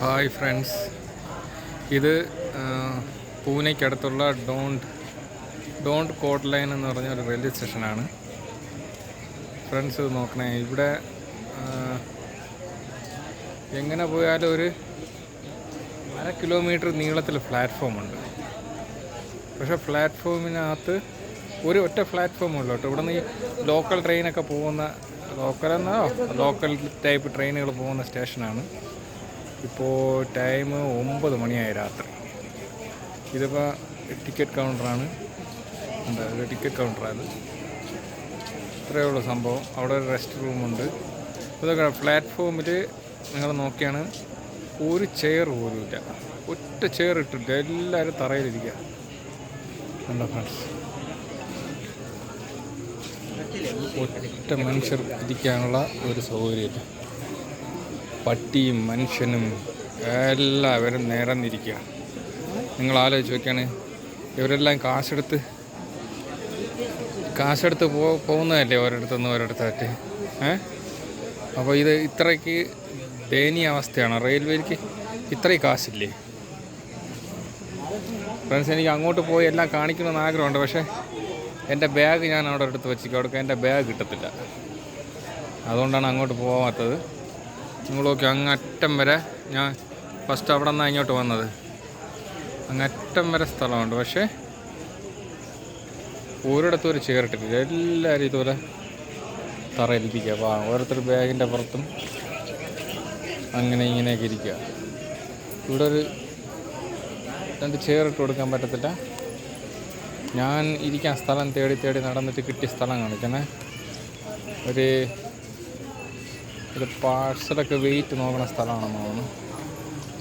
Hi friends. ഇത് പൂനെക്കടുത്തുള്ള ഡോണ്ട് ഡോണ്ട് കോട്ട് ലൈൻ എന്ന് പറഞ്ഞ ഒരു റെയിൽവേ സ്റ്റേഷനാണ്. ഫ്രണ്ട്സ് ഇത് നോക്കണേ. ഇവിടെ എങ്ങനെ പോയാലും ഒരു അര കിലോമീറ്റർ നീളത്തിൽ പ്ലാറ്റ്ഫോമുണ്ട്. പക്ഷേ പ്ലാറ്റ്ഫോമിനകത്ത് ഒരു ഒറ്റ പ്ലാറ്റ്ഫോമേ ഉള്ളൂ കേട്ടോ. ഇവിടെ നിന്ന് ഈ ലോക്കൽ ട്രെയിനൊക്കെ പോകുന്ന ലോക്കൽ എന്നോ ലോക്കൽ ടൈപ്പ് ട്രെയിനുകൾ പോകുന്ന സ്റ്റേഷനാണ്. ഇപ്പോൾ ടൈം ഒമ്പത് മണിയായി രാത്രി. ഇതിപ്പോൾ ടിക്കറ്റ് കൗണ്ടറാണ്. എന്താ ഇത് ടിക്കറ്റ് കൗണ്ടറാണ് ഇത്രയേ ഉള്ളൂ സംഭവം. അവിടെ ഒരു റെസ്റ്റ് റൂമുണ്ട് ഇതൊക്കെ പ്ലാറ്റ്ഫോമിൽ നിങ്ങൾ നോക്കിയാണ്. ഒരു ചെയർ പോലും ഇല്ല. ഒറ്റ ചെയർ ഇട്ടില്ല എല്ലാവരും തറയിലിരിക്കുക കണ്ടോ ഫ്രണ്ട്സ് ഒറ്റ മനുഷ്യർ ഇരിക്കാനുള്ള ഒരു സൗകര്യമില്ല. പട്ടിയും മനുഷ്യനും എല്ലാവരും നിരന്നിരിക്കുക. നിങ്ങൾ ആലോചിച്ച് നോക്കിയാണ് ഇവരെല്ലാം കാശെടുത്ത് കാശെടുത്ത് പോ പോകുന്നതല്ലേ ഓരോരുത്തുനിന്ന് ഓരോരുത്തായിട്ട് ഏ? അപ്പോൾ ഇത് ഇത്രയ്ക്ക് ദയനീയ അവസ്ഥയാണ്. റെയിൽവേക്ക് ഇത്രയും കാശില്ലേ? ഫ്രണ്ട്സ് എനിക്ക് അങ്ങോട്ട് പോയി എല്ലാം കാണിക്കണമെന്ന് ആഗ്രഹമുണ്ട് പക്ഷേ എന്റെ ബാഗ് ഞാൻ അവിടെ എടുത്ത് വെച്ചിരിക്കും അവിടെ എന്റെ ബാഗ് കിട്ടത്തില്ല. അതുകൊണ്ടാണ് അങ്ങോട്ട് പോകാത്തത് നിങ്ങളൊക്കെ അങ്ങറ്റം വരെ ഞാൻ ഫസ്റ്റ് അവിടെ നിന്നാണ് ഇങ്ങോട്ട് വന്നത്. അങ്ങറ്റം വരെ സ്ഥലമുണ്ട്. പക്ഷേ ഒരിടത്തും ഒരു ചേർട്ടിട്ടില്ല എല്ലാവരും ഇതുപോലെ തറയിരിപ്പിക്കുക അപ്പോൾ ഓരോരുത്തർ ബാഗിന്റെ പുറത്തും അങ്ങനെ ഇങ്ങനെയൊക്കെ ഇരിക്കുക. ഇവിടെ ഒരു രണ്ട് ചെയറിട്ട് കൊടുക്കാൻ പറ്റത്തില്ല. ഞാൻ ഇരിക്കാൻ സ്ഥലം തേടി തേടി നടന്നിട്ട് കിട്ടിയ സ്ഥലം കാണിക്കണേ ഒരു ഒരു പാഴ്സലൊക്കെ വെയിറ്റ് നോക്കണ സ്ഥലമാണെന്ന് തോന്നുന്നു.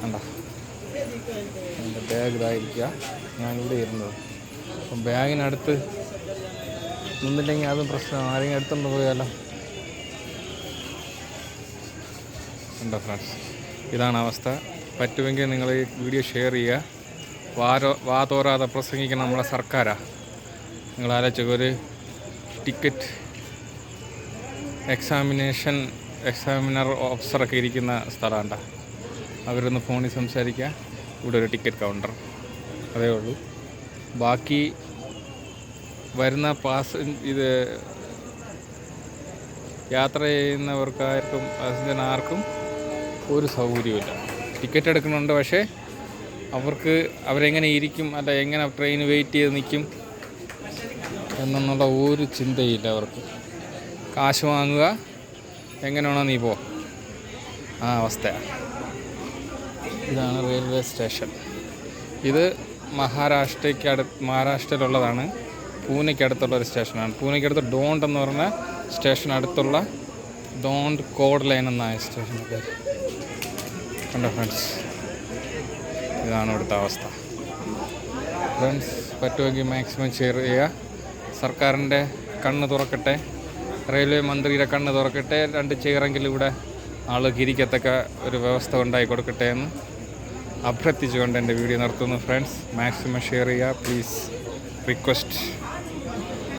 കണ്ട? എന്റെ ബാഗ് ഇതായിരിക്കുക ഞാനിവിടെ ഇരുന്നത്. അപ്പം ബാഗിനടുത്ത് നിന്നില്ലെങ്കിൽ അതും പ്രശ്നമാണ് ആരെങ്കിലും അടുത്തുകൊണ്ട് പോയാലോ? ഉണ്ടോ ഫ്രണ്ട്സ് ഇതാണ് അവസ്ഥ. പറ്റുമെങ്കിൽ നിങ്ങൾ ഈ വീഡിയോ ഷെയർ ചെയ്യുക. വാരോ വാ തോരാതെ പ്രസംഗിക്കണം നമ്മുടെ സർക്കാരാ. നിങ്ങൾ ടിക്കറ്റ് എക്സാമിനേഷൻ എക്സാമിനർ ഓഫീസറൊക്കെ ഇരിക്കുന്ന സ്ഥലമുണ്ട. അവരൊന്ന് ഫോണിൽ സംസാരിക്കുക. ഇവിടെ ഒരു ടിക്കറ്റ് കൗണ്ടർ. അതേ ഉള്ളൂ. ബാക്കി വരുന്ന പാസ് ഇത് യാത്ര ചെയ്യുന്നവർക്കാർക്കും പാസഞ്ചർ ആർക്കും ഒരു സൗകര്യമില്ല ടിക്കറ്റ് എടുക്കുന്നുണ്ട് പക്ഷേ അവർക്ക് അവരെങ്ങനെ ഇരിക്കും അല്ല എങ്ങനെ ട്രെയിൻ വെയിറ്റ് ചെയ്ത് നിൽക്കും എന്നുള്ള ഒരു ചിന്തയില്ല അവർക്ക്. കാശ് വാങ്ങുക എങ്ങനെ വേണോ നീ പോ. ആ അവസ്ഥ ഇതാണ് റെയിൽവേ സ്റ്റേഷൻ. ഇത് മഹാരാഷ്ട്രയ്ക്ക് അടു മഹാരാഷ്ട്രയിലുള്ളതാണ്. പൂനെക്ക് അടുത്തുള്ള ഒരു സ്റ്റേഷനാണ്. പൂനെക്ക് അടുത്ത് ഡോണ്ട് എന്ന് പറഞ്ഞ സ്റ്റേഷൻ അടുത്തുള്ള ഡോണ്ട് കോഡ് ലൈൻ എന്നായ സ്റ്റേഷൻ കണ്ടോ ഫ്രണ്ട്സ്? ഇതാണ് ഇവിടുത്തെ അവസ്ഥ. ഫ്രണ്ട്സ് പറ്റുമെങ്കിൽ മാക്സിമം ഷെയർ ചെയ്യുക. സർക്കാരിന്റെ കണ്ണ് തുറക്കട്ടെ. റെയിൽവേ മന്ത്രിയുടെ കണ്ണ് തുറക്കട്ടെ. രണ്ട് ചെയറെങ്കിലും ഇവിടെ ആൾക്ക് ഇരിക്കത്തക്ക ഒരു വ്യവസ്ഥ ഉണ്ടായി കൊടുക്കട്ടെ എന്ന് അഭ്യർത്ഥിച്ചുകൊണ്ട് എന്റെ വീഡിയോ നിർത്തുന്നു ഫ്രണ്ട്സ് മാക്സിമം ഷെയർ ചെയ്യുക. Please request